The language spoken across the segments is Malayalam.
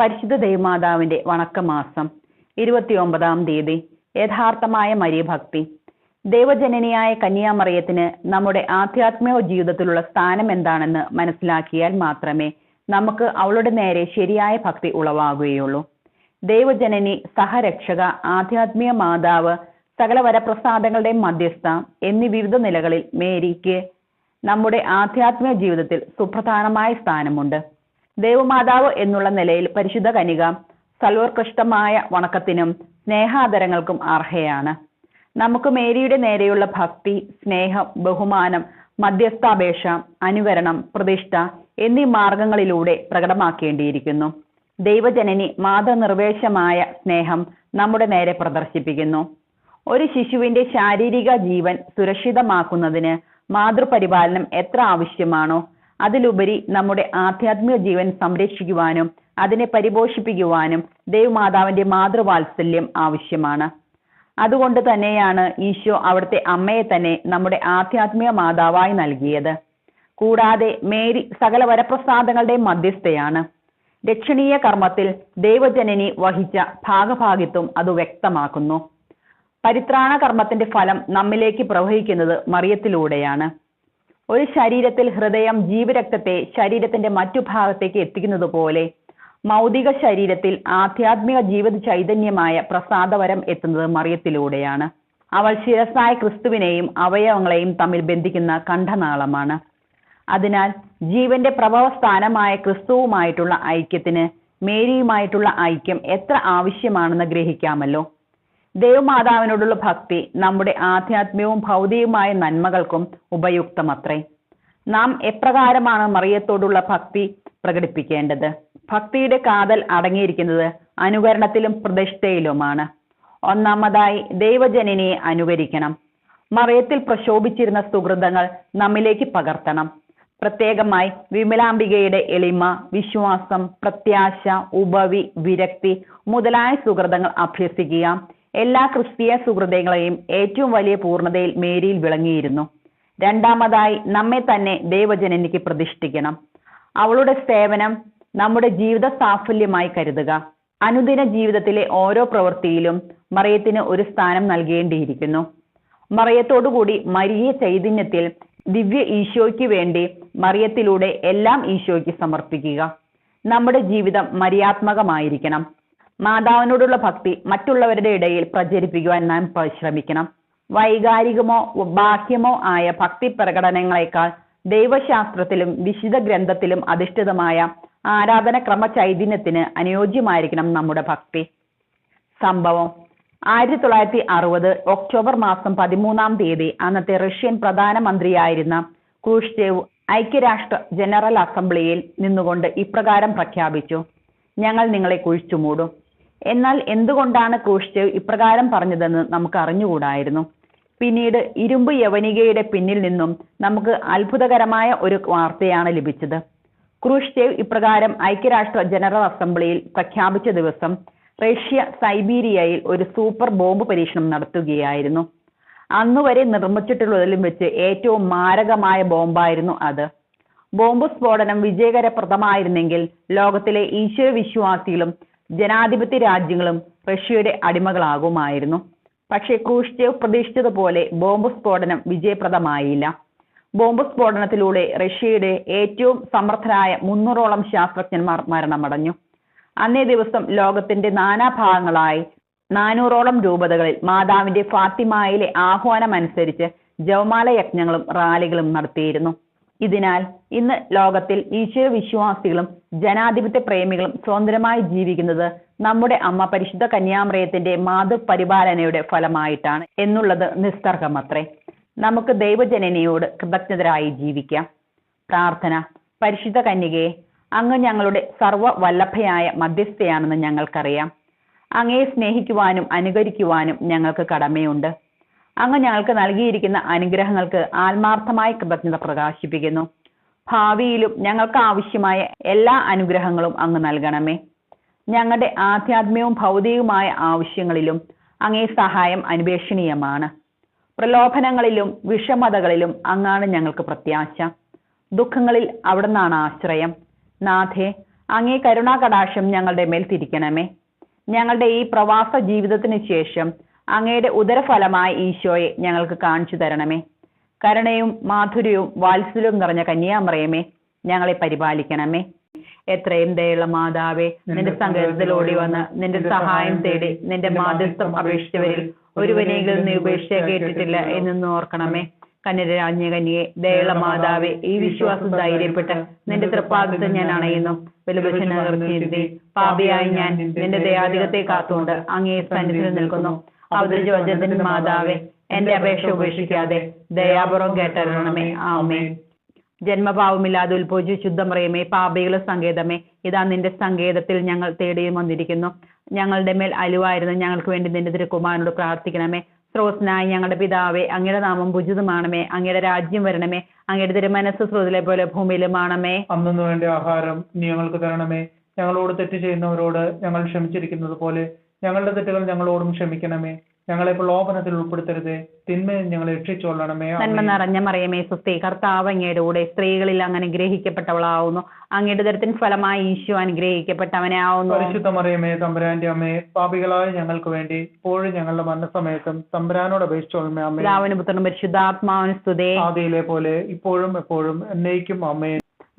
പരിശുദ്ധ ദൈവമാതാവിന്റെ വണക്കമാസം ഇരുപത്തിയൊമ്പതാം തീയതി യഥാർത്ഥമായ മരിയഭക്തി. ദൈവജനനിയായ കന്യാമറിയത്തിന് നമ്മുടെ ആധ്യാത്മിക ജീവിതത്തിലുള്ള സ്ഥാനം എന്താണെന്ന് മനസ്സിലാക്കിയാൽ മാത്രമേ നമുക്ക് അവളുടെ നേരെ ശരിയായ ഭക്തി ഉളവാകുകയുള്ളൂ. ദൈവജനനി സഹരക്ഷക ആധ്യാത്മിക മാതാവ് സകല വരപ്രസാദങ്ങളുടെയും മധ്യസ്ഥ എന്നീ വിവിധ നിലകളിൽ മേരിക്ക് നമ്മുടെ ആധ്യാത്മിക ജീവിതത്തിൽ സുപ്രധാനമായ സ്ഥാനമുണ്ട്. ദേവമാതാവ് എന്നുള്ള നിലയിൽ പരിശുദ്ധ കനിക സർവോത്കൃഷ്ടമായ വണക്കത്തിനും സ്നേഹാദരങ്ങൾക്കും അർഹയാണ്. നമുക്ക് മേരിയുടെ നേരെയുള്ള ഭക്തി സ്നേഹം ബഹുമാനം മധ്യസ്ഥാപേക്ഷ അനുകരണം പ്രതിഷ്ഠ എന്നീ മാർഗങ്ങളിലൂടെ പ്രകടമാക്കേണ്ടിയിരിക്കുന്നു. ദൈവജനനി മാതനിർവേശമായ സ്നേഹം നമ്മുടെ നേരെ പ്രദർശിപ്പിക്കുന്നു. ഒരു ശിശുവിന്റെ ശാരീരിക ജീവൻ സുരക്ഷിതമാക്കുന്നതിന് മാതൃപരിപാലനം എത്ര ആവശ്യമാണോ അതിലുപരി നമ്മുടെ ആധ്യാത്മിക ജീവൻ സംരക്ഷിക്കുവാനും അതിനെ പരിപോഷിപ്പിക്കുവാനും ദേവമാതാവിന്റെ മാതൃവാത്സല്യം ആവശ്യമാണ്. അതുകൊണ്ട് തന്നെയാണ് ഈശോ അവിടുത്തെ അമ്മയെ തന്നെ നമ്മുടെ ആധ്യാത്മിക മാതാവായി നൽകിയത്. കൂടാതെ മേരി സകല വരപ്രസാദങ്ങളുടെ മധ്യസ്ഥയാണ്. രക്ഷണീയ കർമ്മത്തിൽ ദൈവജനനി വഹിച്ച ഭാഗഭാഗിത്വം അത് വ്യക്തമാക്കുന്നു. പരിത്രാണ കർമ്മത്തിന്റെ ഫലം നമ്മിലേക്ക് പ്രവഹിക്കുന്നത് മറിയത്തിലൂടെയാണ്. ഒരു ശരീരത്തിൽ ഹൃദയം ജീവരക്തത്തെ ശരീരത്തിന്റെ മറ്റു ഭാഗത്തേക്ക് എത്തിക്കുന്നത് പോലെ മൗതിക ശരീരത്തിൽ ആധ്യാത്മിക ജീവിത ചൈതന്യമായ പ്രസാദവരം എത്തുന്നത് മറിയത്തിലൂടെയാണ്. അവൾ ശിരസായ ക്രിസ്തുവിനെയും അവയവങ്ങളെയും തമ്മിൽ ബന്ധിക്കുന്ന കണ്ഠനാളമാണ്. അതിനാൽ ജീവന്റെ പ്രഭവ സ്ഥാനമായ ക്രിസ്തുവുമായിട്ടുള്ള ഐക്യത്തിന് മേരിയുമായിട്ടുള്ള ഐക്യം എത്ര ആവശ്യമാണെന്ന് ഗ്രഹിക്കാമല്ലോ. ദൈവമാതാവിനോടുള്ള ഭക്തി നമ്മുടെ ആധ്യാത്മികവും ഭൗതികവുമായ നന്മകൾക്കും ഉപയുക്തമത്രേ. നാം എപ്രകാരമാണ് മറിയത്തോടുള്ള ഭക്തി പ്രകടിപ്പിക്കേണ്ടത്? ഭക്തിയുടെ കാതൽ അടങ്ങിയിരിക്കുന്നത് അനുകരണത്തിലും പ്രതിഷ്ഠയിലുമാണ്. ഒന്നാമതായി ദൈവജനനെ അനുകരിക്കണം. മറയത്തിൽ പ്രശോഭിച്ചിരുന്ന സുഹൃതങ്ങൾ നമ്മിലേക്ക് പകർത്തണം. പ്രത്യേകമായി വിമലാംബികയുടെ എളിമ വിശ്വാസം പ്രത്യാശ ഉപവി വിരക്തി മുതലായ സുഹൃതങ്ങൾ അഭ്യസിക്കുക. എല്ലാ ക്രിസ്തീയ സുഹൃതങ്ങളെയും ഏറ്റവും വലിയ പൂർണതയിൽ മേരിയിൽ വിളങ്ങിയിരുന്നു. രണ്ടാമതായി നമ്മെ തന്നെ ദൈവജനനിക്ക് പ്രതിഷ്ഠിക്കണം. അവളുടെ സേവനം നമ്മുടെ ജീവിത സാഫല്യമായി കരുതുക. അനുദിന ജീവിതത്തിലെ ഓരോ പ്രവൃത്തിയിലും മറിയത്തിന് ഒരു സ്ഥാനം നൽകേണ്ടിയിരിക്കുന്നു. മറിയത്തോടുകൂടി മരിയ ചൈതന്യത്തിൽ ദിവ്യ ഈശോയ്ക്ക് വേണ്ടി മറിയത്തിലൂടെ എല്ലാം ഈശോയ്ക്ക് സമർപ്പിക്കുക. നമ്മുടെ ജീവിതം മര്യാത്മകമായിരിക്കണം മാതാവിനോടുള്ള ഭക്തി മറ്റുള്ളവരുടെ ഇടയിൽ പ്രചരിപ്പിക്കുവാൻ നാം പരിശ്രമിക്കണം. വൈകാരികമോ ബാഹ്യമോ ആയ ഭക്തി പ്രകടനങ്ങളെക്കാൾ ദൈവശാസ്ത്രത്തിലും വിശുദ്ധ ഗ്രന്ഥത്തിലും അധിഷ്ഠിതമായ ആരാധന ക്രമ ചൈതന്യത്തിന് അനുയോജ്യമായിരിക്കണം നമ്മുടെ ഭക്തി. സംഭവം ആയിരത്തി തൊള്ളായിരത്തി അറുപത് ഒക്ടോബർ മാസം പതിമൂന്നാം തീയതി അന്നത്തെ റഷ്യൻ പ്രധാനമന്ത്രിയായിരുന്ന ക്രൂഷ്ചേവ് ഐക്യരാഷ്ട്ര ജനറൽ അസംബ്ലിയിൽ നിന്നുകൊണ്ട് ഇപ്രകാരം പ്രഖ്യാപിച്ചു. ഞങ്ങൾ നിങ്ങളെ കുഴിച്ചുമൂടും. എന്നാൽ എന്തുകൊണ്ടാണ് ക്രൂഷ്ചേവ് ഇപ്രകാരം പറഞ്ഞതെന്ന് നമുക്ക് അറിഞ്ഞുകൂടായിരുന്നു? പിന്നീട് ഇരുമ്പ് യവനികയുടെ പിന്നിൽ നിന്നും നമുക്ക് അത്ഭുതകരമായ ഒരു വാർത്തയാണ് ലഭിച്ചത്. ക്രൂഷ്ചേവ് ഇപ്രകാരം ഐക്യരാഷ്ട്ര ജനറൽ അസംബ്ലിയിൽ പ്രഖ്യാപിച്ച ദിവസം റഷ്യ സൈബീരിയയിൽ ഒരു സൂപ്പർ ബോംബ് പരീക്ഷണം നടത്തുകയായിരുന്നു. അന്നുവരെ നിർമ്മിച്ചിട്ടുള്ളതിലും വെച്ച് ഏറ്റവും മാരകമായ ബോംബായിരുന്നു അത്. ബോംബ് സ്ഫോടനം വിജയകരപ്രദമായിരുന്നെങ്കിൽ ലോകത്തിലെ ഈശ്വര വിശ്വാസികളും ജനാധിപത്യ രാജ്യങ്ങളും റഷ്യയുടെ അടിമകളാകുമായിരുന്നു. പക്ഷേ ക്രൂഷ്ചേവ് പ്രതീക്ഷിച്ചതുപോലെ ബോംബ് സ്ഫോടനം വിജയപ്രദമായില്ല. ബോംബ് സ്ഫോടനത്തിലൂടെ റഷ്യയുടെ ഏറ്റവും സമർത്ഥരായ മുന്നൂറോളം ശാസ്ത്രജ്ഞന്മാർ മരണമടഞ്ഞു. അന്നേ ദിവസം ലോകത്തിന്റെ നാനാഭാഗങ്ങളായി നാനൂറോളം രൂപതകളിൽ മാതാവിന്റെ ഫാത്തിമായിലെ ആഹ്വാനം അനുസരിച്ച് ജവമാല യജ്ഞങ്ങളും റാലികളും നടത്തിയിരുന്നു. ഇതിനാൽ ഇന്ന് ലോകത്തിൽ ഈശ്വര വിശ്വാസികളും ജനാധിപത്യ പ്രേമികളും സ്വതന്ത്രമായി ജീവിക്കുന്നത് നമ്മുടെ അമ്മ പരിശുദ്ധ കന്യാമറയത്തിന്റെ മാതൃപരിപാലനയുടെ ഫലമായിട്ടാണ് എന്നുള്ളത് നിസ്തർക്കമത്രേ നമുക്ക് ദൈവജനനിയോട് കൃതജ്ഞതരായി ജീവിക്കാം. പ്രാർത്ഥന. പരിശുദ്ധ കന്യകയെ അങ്ങ് ഞങ്ങളുടെ സർവ വല്ലഭയായ മധ്യസ്ഥയാണെന്ന് ഞങ്ങൾക്കറിയാം. അങ്ങയെ സ്നേഹിക്കുവാനും അനുകരിക്കുവാനും ഞങ്ങൾക്ക് കടമയുണ്ട്. അങ്ങ് ഞങ്ങൾക്ക് നൽകിയിരിക്കുന്ന അനുഗ്രഹങ്ങൾക്ക് ആത്മാർത്ഥമായ കൃതജ്ഞത പ്രകാശിപ്പിക്കുന്നു. ഭാവിയിലും ഞങ്ങൾക്ക് ആവശ്യമായ എല്ലാ അനുഗ്രഹങ്ങളും അങ്ങ് നൽകണമേ. ഞങ്ങളുടെ ആധ്യാത്മികവും ഭൗതികവുമായ ആവശ്യങ്ങളിലും അങ്ങേ സഹായം അന്വേഷണീയമാണ്. പ്രലോഭനങ്ങളിലും വിഷമതകളിലും അങ്ങാണ് ഞങ്ങൾക്ക് പ്രത്യാശ. ദുഃഖങ്ങളിൽ അവിടുന്നാണ് ആശ്രയം. നാഥേ അങ്ങേ കരുണാകടാക്ഷം ഞങ്ങളുടെ മേൽ തിരിക്കണമേ. ഞങ്ങളുടെ ഈ പ്രവാസ ജീവിതത്തിന് ശേഷം അങ്ങയുടെ ഉദരഫലമായ ഈശോയെ ഞങ്ങൾക്ക് കാണിച്ചു തരണമേ. കരുണയും മാധുര്യവും വാത്സല്യവും നിറഞ്ഞ കന്യാമറിയമേ ഞങ്ങളെ പരിപാലിക്കണമേ. എത്രയും ദയുള്ള മാതാവേ നിന്റെ സങ്കേതത്തിൽ ഓടി വന്ന് നിന്റെ സഹായം തേടി നിന്റെ മാധ്യസ്ഥം അപേക്ഷിച്ചവരിൽ ഒരുവനെങ്കിലും നീ ഉപേക്ഷ കേട്ടിട്ടില്ല എന്നൊന്ന് ഓർക്കണമേ. കന്യരാജ്ഞ കന്യെ ദയുള്ള മാതാവേ ഈ വിശ്വാസം ധൈര്യപ്പെട്ട് നിന്റെ തൃപ്പാദത്തെ ഞാൻ അണയുന്നു. വലുപക്ഷനകർത്തി പാപിയായി ഞാൻ നിന്റെ ദയാധികത്തെ കാത്തുകൊണ്ട് അങ്ങേ സന്നിധിയിൽ നിൽക്കുന്നു. അവതരിച്ച മാതാവേ എന്റെ അപേക്ഷ ഉപേക്ഷിക്കാതെ ദയാപുറം കേട്ടരണമേ ആമേ ജന്മഭാവമില്ലാതെ ഉത്ഭവിച്ചു ശുദ്ധമറിയമേ പാപികളുടെ സങ്കേതമേ ഇതാ നിന്റെ സങ്കേതത്തിൽ ഞങ്ങൾ തേടിയും വന്നിരിക്കുന്നു. ഞങ്ങളുടെ മേൽ അലുവായിരുന്നു ഞങ്ങൾക്ക് വേണ്ടി നിന്റെ തിരുക്കുമാരനോട് പ്രാർത്ഥിക്കണമേ. സ്രോസ്നായി ഞങ്ങളുടെ പിതാവേ അങ്ങയുടെ നാമം ഭുജിതമാണമേ അങ്ങയുടെ രാജ്യം വരണമേ അങ്ങയുടെ തിരുമനസ് സ്രോതിലെ പോലെ ഭൂമിയിലും ആണമേ അന്നു വേണ്ട ആഹാരം നീ തരണമേ. ഞങ്ങളോട് തെറ്റ് ചെയ്യുന്നവരോട് ഞങ്ങൾ ക്ഷമിച്ചിരിക്കുന്നത് പോലെ ഞങ്ങളുടെ തെറ്റുകൾ ഞങ്ങളോടും ക്ഷമിക്കണമേ. ഞങ്ങളെ പ്രലോഭനത്തിൽ ഉൾപ്പെടുത്തരുത്. തിന്മയിൽ ഞങ്ങളെ രക്ഷിച്ചോളണമേ നന്മ നിറഞ്ഞ മറിയമേ സുസ്ഥി കർത്താവ് അങ്ങയുടെ കൂടെ സ്ത്രീകളിൽ അങ്ങനെ ഗ്രഹിക്കപ്പെട്ടവളാവുന്നു. അങ്ങയുടെ ദരത്തിൻ ഫലമായി ഈശോ അനുഗ്രഹിക്കപ്പെട്ടവനെ ആവുന്നു പരിശുദ്ധ മറിയമേ തമ്പുരാന്റെ അമ്മേ പാപികളായ ഞങ്ങൾക്ക് വേണ്ടി ഇപ്പോഴും ഞങ്ങളുടെ മരണസമയത്തും തമ്പുരാനോട് അപേക്ഷിച്ചോളമേ അമ്മേ പിതാവിന് പുത്രനും പരിശുദ്ധാത്മാവിന് സ്തുതേ. ആദിയിലെ പോലെ ഇപ്പോഴും എപ്പോഴും എന്നേക്കും അമ്മേ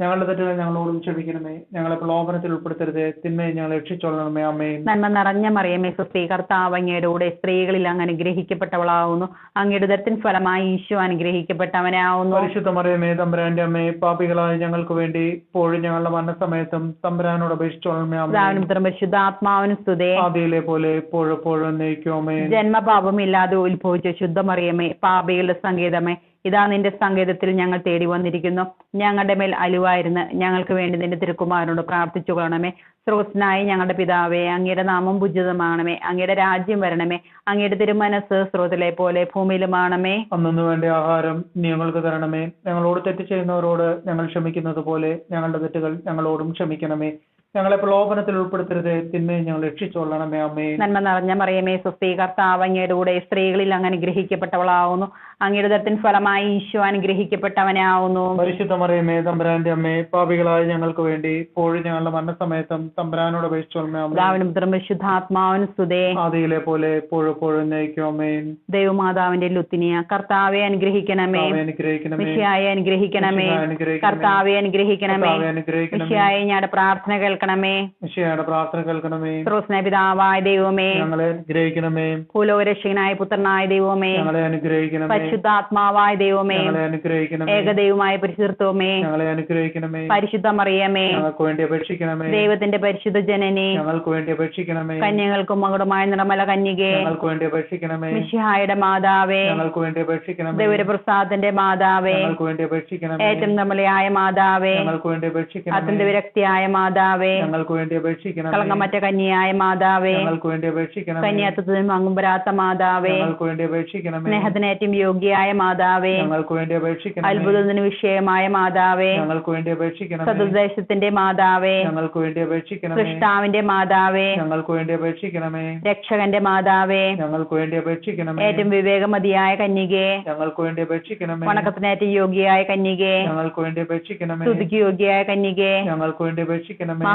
ഞങ്ങളുടെ തെറ്റുകൾ ഞങ്ങളോടും ക്ഷമിക്കണമേ. ഞങ്ങളെ പ്രലോഭനത്തിൽ ഉൾപ്പെടുത്തരുത്. തിന്മയെ ഞങ്ങൾ രക്ഷിച്ചോളണമേ. അമ്മേ നന്മ നിറഞ്ഞ മറിയമേ സുസ്ഥി കർത്താവ് അങ്ങയുടെ സ്ത്രീകളിൽ അങ്ങ് അനുഗ്രഹിക്കപ്പെട്ടവളാവുന്നു അങ്ങയുടെ ദത്തിൻ ഫലമായി ഈശോ അനുഗ്രഹിക്കപ്പെട്ടവനെ ആവുന്നു പരിശുദ്ധ മറിയമേ തമ്പുരാന്റെ അമ്മേ പാപികളായ ഞങ്ങൾക്ക് വേണ്ടി ഇപ്പോഴും ഞങ്ങളുടെ മരണസമയത്തും തമ്പുരാനോട് അപേക്ഷിച്ചോളണമേ. അമ്മേ പുത്രനും പരിശുദ്ധാത്മാവിനും സ്തുതേ. ആദിയിലെ പോലെ എപ്പോഴും എപ്പോഴും എന്നേക്കും. അമ്മേ ജന്മപാപമില്ലാതെ ഉത്ഭവിച്ച ശുദ്ധമറിയമേ പാപികളുടെ സങ്കേതമേ ഇതാ നിന്റെ സങ്കേതത്തിൽ ഞങ്ങൾ തേടി വന്നിരിക്കുന്നു. ഞങ്ങളുടെ മേൽ അലുവായിരുന്നു ഞങ്ങൾക്ക് വേണ്ടി നിന്റെ തിരുക്കുമാരനോട് പ്രാർത്ഥിച്ചു കൊള്ളണമേ. സ്രോസ്നായി ഞങ്ങളുടെ പിതാവേ അങ്ങയുടെ നാമം പൂജിതമാണമേ അങ്ങയുടെ രാജ്യം വരണമേ. അങ്ങയുടെ തിരുമനസ് സ്രോതിലെ പോലെ ഭൂമിയിലുമാണമേ. അന്നു വേണ്ട ആഹാരം ഞങ്ങൾക്ക് തരണമേ. ഞങ്ങളോട് തെറ്റ് ചെയ്യുന്നവരോട് ഞങ്ങൾ ക്ഷമിക്കുന്നത് പോലെ ഞങ്ങളുടെ തെറ്റുകൾ ഞങ്ങളോടും ക്ഷമിക്കണമേ. ഞങ്ങളെ പ്രലോഭനത്തിൽ ഉൾപ്പെടുത്തരുത്. തിന്മയെ ഞങ്ങൾ രക്ഷിച്ചോളണമേ അമ്മേ. നന്മ നിറഞ്ഞ മറിയമേ സ്വസ്തി കർത്താവ് അങ്ങയുടെ കൂടെ സ്ത്രീകളിൽ അങ്ങ് അനുഗ്രഹിക്കപ്പെട്ടവളാവുന്നു. അങ്ങയുടെ ദരത്തിൻ ഫലമായി ഈശോ അനുഗ്രഹിക്കപ്പെട്ടവനാവുന്നു. പരിശുദ്ധ മറിയമേ തമ്പരാന്റെ അമ്മേ പാപികളായ ഞങ്ങൾക്ക് വേണ്ടി ഇപ്പോഴും ഞങ്ങളുടെ മരണസമയത്തും തമ്പുരാനോട് അപേക്ഷിച്ചോളമേ അമ്മേ. പിതാവിനും പുത്രനും പരിശുദ്ധാത്മാവിനും സ്തുതേ. ആദിയിലെ പോലെ എപ്പോഴും അമ്മേ. ദൈവമാതാവിന്റെ ലുത്തിനിയ കർത്താവെ അനുഗ്രഹിക്കണമേ. അനുഗ്രഹിക്കണമേ. അനുഗ്രഹിക്കണമേ. കർത്താവെ അനുഗ്രഹിക്കണമേ. മിശിയായെ ഞങ്ങളുടെ പ്രാർത്ഥന കേൾക്കണമേ. മിശിഹായുടെ പ്രാർത്ഥന കേൾക്കണമേ. ക്രൂസ്ന പിതാവായ ദൈവമേ. ഞങ്ങളെ അനുഗ്രഹിക്കണമേ. ഭൂലോകരക്ഷകനായ പുത്രനായ ദൈവമേ. ഞങ്ങളെ അനുഗ്രഹിക്കണമേ. പരിശുദ്ധാത്മാവായ ദൈവമേ. ഞങ്ങളെ അനുഗ്രഹിക്കണമേ. ഏകദൈവമായ പരിശുദ്ധത്വമേ. ഞങ്ങളെ അനുഗ്രഹിക്കണമേ. പരിശുദ്ധ മറിയമേ ഞങ്ങൾക്ക് വേണ്ടി അപേക്ഷിക്കണമേ. ദൈവത്തിന്റെ പരിശുദ്ധ ജനനെ. ഞങ്ങൾക്ക് വേണ്ടി അപേക്ഷിക്കണമേ. കന്യകൾക്കും മകുടമായ നിർമ്മല കന്യകെ. ഞങ്ങൾക്ക് വേണ്ടി അപേക്ഷിക്കണമേ. മിശിഹായുടെ മാതാവേ. ഞങ്ങൾക്ക് വേണ്ടി അപേക്ഷിക്കണമേ. ദൈവപ്രസാദന്റെ മാതാവേ. ഞങ്ങൾക്ക് വേണ്ടി അപേക്ഷിക്കണമേ. ഏറ്റവും നിർമ്മലയായ മാതാവേ. ഞങ്ങൾക്ക് വേണ്ടി അപേക്ഷിക്കണമേ. അത്യന്ത വിരക്തിയായ മാതാവേ. ഞങ്ങൾക്ക് വേണ്ടി അപേക്ഷിക്കണം കളങ്കമറ്റ കന്യായ മാതാവേ ഞങ്ങൾക്ക് വേണ്ടി അപേക്ഷിക്കണം കന്യാത്വത്തിൽ മങ്ങുമ്പരാത്ത മാതാവേ ഞങ്ങൾക്ക് വേണ്ടി അപേക്ഷിക്കണം സ്നേഹത്തിനേറ്റവും യോഗ്യയായ മാതാവേ ഞങ്ങൾക്ക് വേണ്ടി അപേക്ഷിക്കണം അത്ഭുതത്തിന് വിഷയമായ മാതാവേ ഞങ്ങൾക്ക് വേണ്ടി അപേക്ഷിക്കണം സതുദ്ദേശത്തിന്റെ മാതാവേ ഞങ്ങൾക്ക് വേണ്ടി അപേക്ഷിക്കണം സൃഷ്ടാവിന്റെ മാതാവേ ഞങ്ങൾക്ക് വേണ്ടി അപേക്ഷിക്കണമേ രക്ഷകന്റെ മാതാവേ ഞങ്ങൾക്ക് വേണ്ടി അപേക്ഷിക്കണം ഏറ്റവും വിവേകമതിയായ കന്യകെ ഞങ്ങൾക്ക് വേണ്ടി അപേക്ഷിക്കണമേ വണക്കത്തിനേറ്റവും യോഗ്യയായ കന്യകെ ഞങ്ങൾക്ക് വേണ്ടി അപേക്ഷിക്കണമേ സ്തുതിക്ക് യോഗ്യയായ കന്യകെ ഞങ്ങൾക്ക് വേണ്ടി അപേക്ഷിക്കണമേ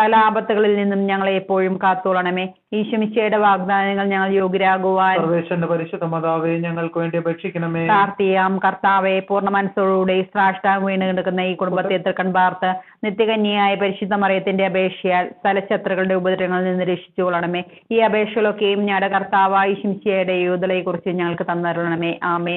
സകല ആപത്തുകളിൽ നിന്നും ഞങ്ങളെ എപ്പോഴും കാത്തോളണമേ ഈശ്വമിശയുടെ വാഗ്ദാനങ്ങൾ ഞങ്ങൾ യോഗ്യരാകുവാൻ സർവേശ്വരന്റെ പരിശുദ്ധ മാതാവെ ഞങ്ങൾക്ക് വേണ്ടി അപേക്ഷിക്കണമേ. പ്രാർത്ഥിയാം കർത്താവെ പൂർണ മനസ്സോടുകൂടി ശ്രാഷ്ടാം വീണ് കിടക്കുന്ന ഈ കുടുംബത്തെ തൃക്കൺ പാർത്ത് നിത്യകന്യായ പരിശുദ്ധ മറിയത്തിന്റെ അപേക്ഷയാൽ സ്ഥലശത്രുക്കളുടെ ഉപദ്രവങ്ങളിൽ നിന്ന് രക്ഷിച്ചുകൊള്ളണമേ ഈ അപേക്ഷകളൊക്കെയും ഞങ്ങളുടെ കർത്താവായ ശിംശയുടെ യൂതലയെ കുറിച്ച് ഞങ്ങൾക്ക് തന്നരുളണമേ. ആമേ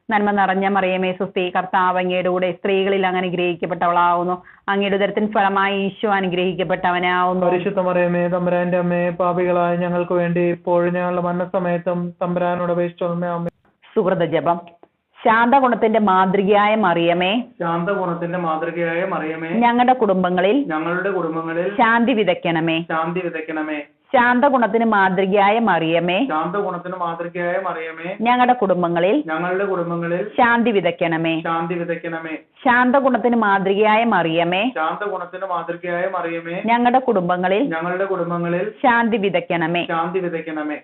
നന്മ നിറഞ്ഞ മറിയമേ സുസ്തി കർത്താവ് അങ്ങയുടെ കൂടെ സ്ത്രീകളിൽ അങ്ങ് അനുഗ്രഹിക്കപ്പെട്ടവളാവുന്നു അങ്ങയുടെ ഉദരത്തിൻ ഫലമായി ഈശോ അനുഗ്രഹിക്കപ്പെട്ടവനാവുന്നു. പരിശുദ്ധ മറിയമേ തമ്പുരാന്റെ അമ്മയെ പാപികളായ ഞങ്ങൾക്ക് വേണ്ടി ഇപ്പോഴും ഞങ്ങളുടെ മരണസമയത്തും തമ്പുരാനോട് അപേക്ഷിച്ചോളമേ അമ്മേ സുഹൃത ജപം. ശാന്തഗുണത്തിന്റെ മാതൃകയായ മറിയമേ ശാന്തഗുണത്തിന്റെ മാതൃകയായ മറിയമേ ഞങ്ങളുടെ കുടുംബങ്ങളിൽ ഞങ്ങളുടെ കുടുംബങ്ങളിൽ ശാന്തി വിതയ്ക്കണമേ. ശാന്തി വിതയ്ക്കണമേ. ശാന്തഗുണത്തിന് മാതൃകയായ മറിയമേ. ശാന്തഗുണത്തിന് മാതൃകയായ മറിയമേ. ഞങ്ങളുടെ കുടുംബങ്ങളിൽ ഞങ്ങളുടെ കുടുംബങ്ങളിൽ ശാന്തി വിതയ്ക്കണമേ. ശാന്തി വിതയ്ക്കണമേ. ശാന്തഗുണത്തിന് മാതൃകയായ മറിയമേ. ശാന്തഗുണത്തിന് മാതൃകയായ മറിയമേ. ഞങ്ങളുടെ കുടുംബങ്ങളിൽ ഞങ്ങളുടെ കുടുംബങ്ങളിൽ ശാന്തി വിതയ്ക്കണമേ. ശാന്തി വിതയ്ക്കണമേ.